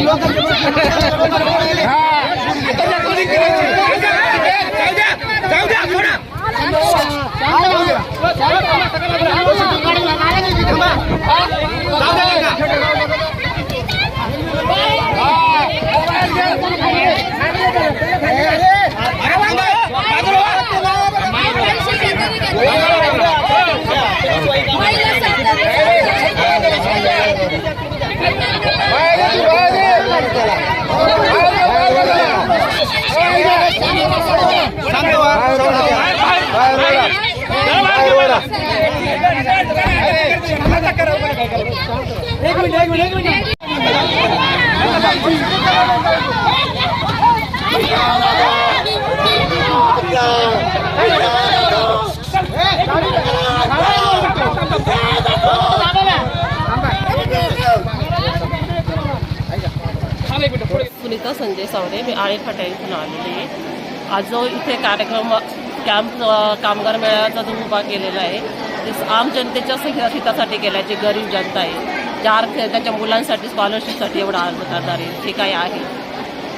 लोकांचे सुनीता संजय सावरे मी आळे फाटा इथून आलेली आहे. आज जो इथे कार्यक्रम कॅम्प कामगार मेळाव्याचा जो उभा केलेला आहे आम जनतेच्या हितासाठी केला आहे जे गरीब जनता आहे. ज्या अर्थ त्याच्या मुलांसाठी स्कॉलरशिपसाठी एवढा अर्ज करणार आहे. जे काही आहे.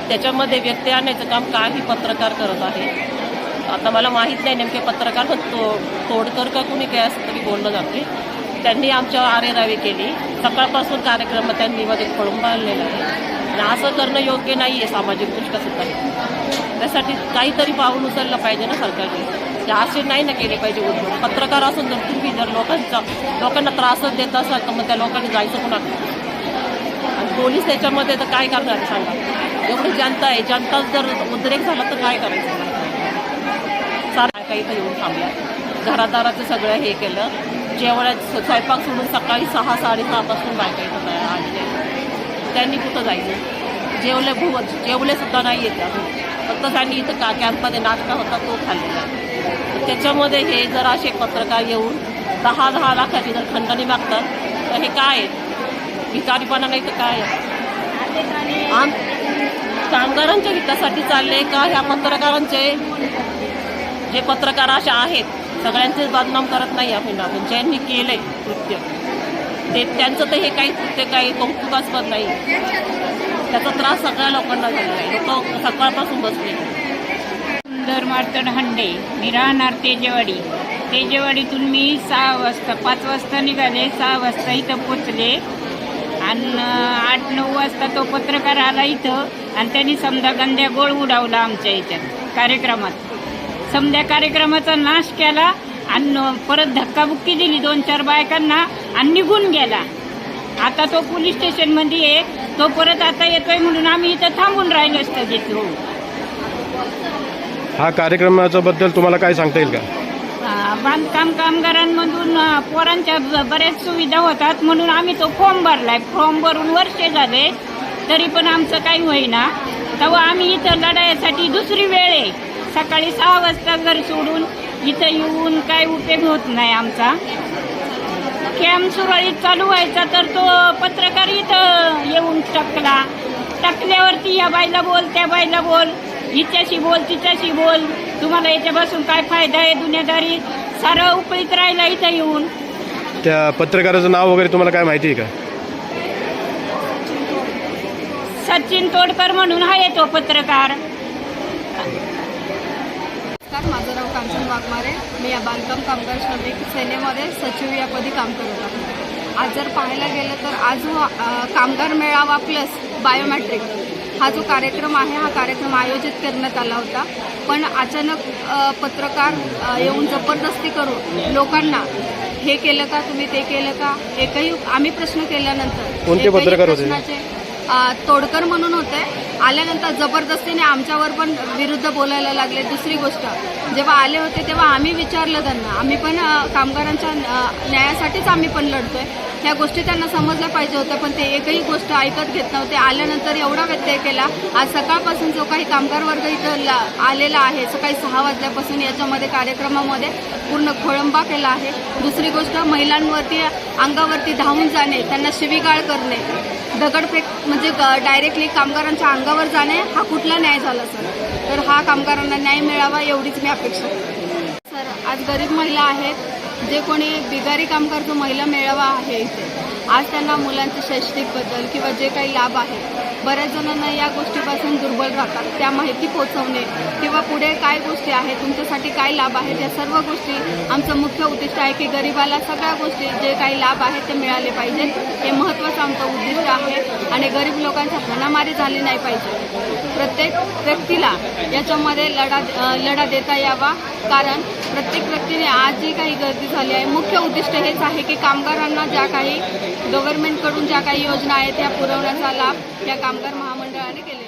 त्याच्यामध्ये व्यत्यय आणण्याचं काम काही पत्रकार करत आहे. आता मला माहीत नाही नेमके पत्रकार पण तो तोडकर का कुणी काय असं तरी बोललं जाते त्यांनी आमच्यावर आरेरावी केली. सकाळपासून कार्यक्रम त्यांनी मध्ये खोळून आहे. आणि असं करणं योग्य नाही आहे सामाजिक दृष्ट्या सुद्धा. त्यासाठी काहीतरी पाऊल उचललं पाहिजे ना सरकारने. ते असे नाही ना केले पाहिजे उद्योग पत्रकार असून जर तुम्ही जर लोकांचा लोकांना त्रासच देत असाल तर मग त्या लोकांनी जायचं कुणाकडे आणि पोलीस त्याच्यामध्ये तर काय करणार सांगा? एवढी जनता आहे जनता जर उद्रेक झाला तर काय करायचं? सारा काही तर येऊन थांबला. घरादाराचं सगळं हे केलं. जेवणा स्वयंपाक सोडून सकाळी सहा साडेसहापासून बायका इथं तयार आलेल्या त्यांनी कुठं जायचं? जेवले भू जेवले सुद्धा नाही येत अजून. फक्त त्यांनी इथं का कॅम्पमध्ये नाश्ता होता तो खाल्लेला तर त्याच्यामध्ये हे जर असे पत्रकार येऊन दहा दहा लाखाची जर खंडणी मागतात तर हे काय आहे भिकारीपणा नाही तर काय आहे आम कामगारांच्या हितासाठी चालले का ह्या पत्रकारांचे? जे पत्रकार असे आहेत. सगळ्यांचे बदनाम करत नाही आपण आपण ज्यांनी केलंय कृत्य ते त्यांचं तर हे काही कृत्य काही कौतुकास्पद नाही. त्रास सगळ्या लोकांना आहे सकाळपासून बसले सुंदर मार्तड हंडे मी राहणार तेजेवाडी तेजेवाडीतून मी सहा वाजता पाच वाजता निघाले सहा वाजता इथं पोचले. आणि आठ नऊ वाजता तो पत्रकार आला इथं आणि त्यांनी समजा गंध्या गोळ उडावला आमच्या इथं कार्यक्रमात. समध्या कार्यक्रमाचा नाश केला आणि परत धक्काबुक्की दिली दोन चार बायकांना आणि निघून गेला. आता तो पोलीस स्टेशनमध्ये आहे. तो परत आता येतोय म्हणून आम्ही इथं थांबून राहिलो स्थगित होऊ हा. कार्यक्रमाच्या बद्दल तुम्हाला काय सांगता येईल का? बांधकाम कामगारांमधून पोरांच्या ब- बऱ्याच सुविधा होतात म्हणून आम्ही तो फॉर्म भरलाय. फॉर्म भरून वर्षे झाले तरी पण आमचं काही होईना. तेव्हा आम्ही इथं लढाईसाठी दुसरी वेळ आहे. सकाळी सहा वाजता घर सोडून इथं येऊन काय उपयोग होत नाही आमचा. कॅम्प सुरळीत चालू व्हायचा तर तो पत्रकार इथं येऊन टाकला. टाकल्यावरती या बाईला बोल त्या बाईला बोल. हिच्याशी बोल तिच्याशी बोल. तुम्हाला याच्यापासून काय फायदा आहे दुनियादारी? सारं उपळीत राहिला इथं येऊन. त्या पत्रकाराचं नाव वगैरे तुम्हाला काय माहिती आहे का? सचिन तोडकर म्हणून आहे तो पत्रकार. माझं नाव कांचन वाघमारे. मी या बांधकाम कामगार श्रमिक सेनेमध्ये सचिव या पदी काम करत आहे. आज जर पाहायला गेलं तर आज कामगार मेळावा प्लस बायोमॅट्रिक हा जो कार्यक्रम आहे हा कार्यक्रम आयोजित करण्यात आला होता. पण अचानक पत्रकार येऊन जबरदस्ती करून लोकांना हे केलं का? तुम्ही ते केलं का? एकही आम्ही प्रश्न केल्यानंतर कोणते पत्रकार होते? तोडकर म्हणून होते. आल्यानंतर जबरदस्तीने आमच्यावर पण विरुद्ध बोलायला लागले. दुसरी गोष्ट जेव्हा आले होते तेव्हा आम्ही विचारलं त्यांना. आम्ही पण कामगारांच्या न्यायासाठीच आम्ही पण लढतोय. ह्या गोष्टी त्यांना समजल्या पाहिजे होत्या पण ते एकही गोष्ट ऐकत घेत नव्हते. आल्यानंतर एवढा व्यत्यय केला. आज सकाळपासून जो काही कामगार वर्ग इथं ला- आलेला आहे सकाळी सहा वाजल्यापासून याच्यामध्ये कार्यक्रमामध्ये पूर्ण खोळंबा केला आहे. दुसरी गोष्ट महिलांवरती अंगावरती धावून जाणे त्यांना शिवीगाळ करणे दगडफेक म्हणजे डायरेक्टली कामगारांच्या अंगावर जाणे हा कुठला न्याय झाला सर? तर हा कामगारांना न्याय मिळावा एवढीच मी अपेक्षा करते. सर आज गरीब महिला आहेत जे कोणी बिगारी कामगार जो महिला मेळावा आहे इथे आज त्यांना मुलांच्या शैक्षणिकबद्दल किंवा जे काही लाभ आहे बऱ्याच जणांना या गोष्टीपासून दुर्बल राहतात त्या माहिती पोहोचवणे. किंवा पुढे काय गोष्टी आहेत तुमच्यासाठी काय लाभ आहेत या सर्व गोष्टी आमचं मुख्य उद्दिष्ट आहे की गरिबाला सगळ्या गोष्टी जे काही लाभ आहेत ते मिळाले पाहिजेत. हे महत्त्वाचं आमचं उद्दिष्ट आहे आणि गरीब लोकांच्या हाणामारी झाली नाही पाहिजे. प्रत्येक व्यक्तीला याच्यामध्ये लढा लढा देता यावा. कारण प्रत्येक व्यक्तीने आज जी काही गर्दी झाली आहे. मुख्य उद्दिष्ट हेच आहे की कामगारांना ज्या काही गव्हर्नमेंटकडून ज्या काही योजना आहेत त्या पुरवण्याचा लाभ या कामगार महामंडळाने केले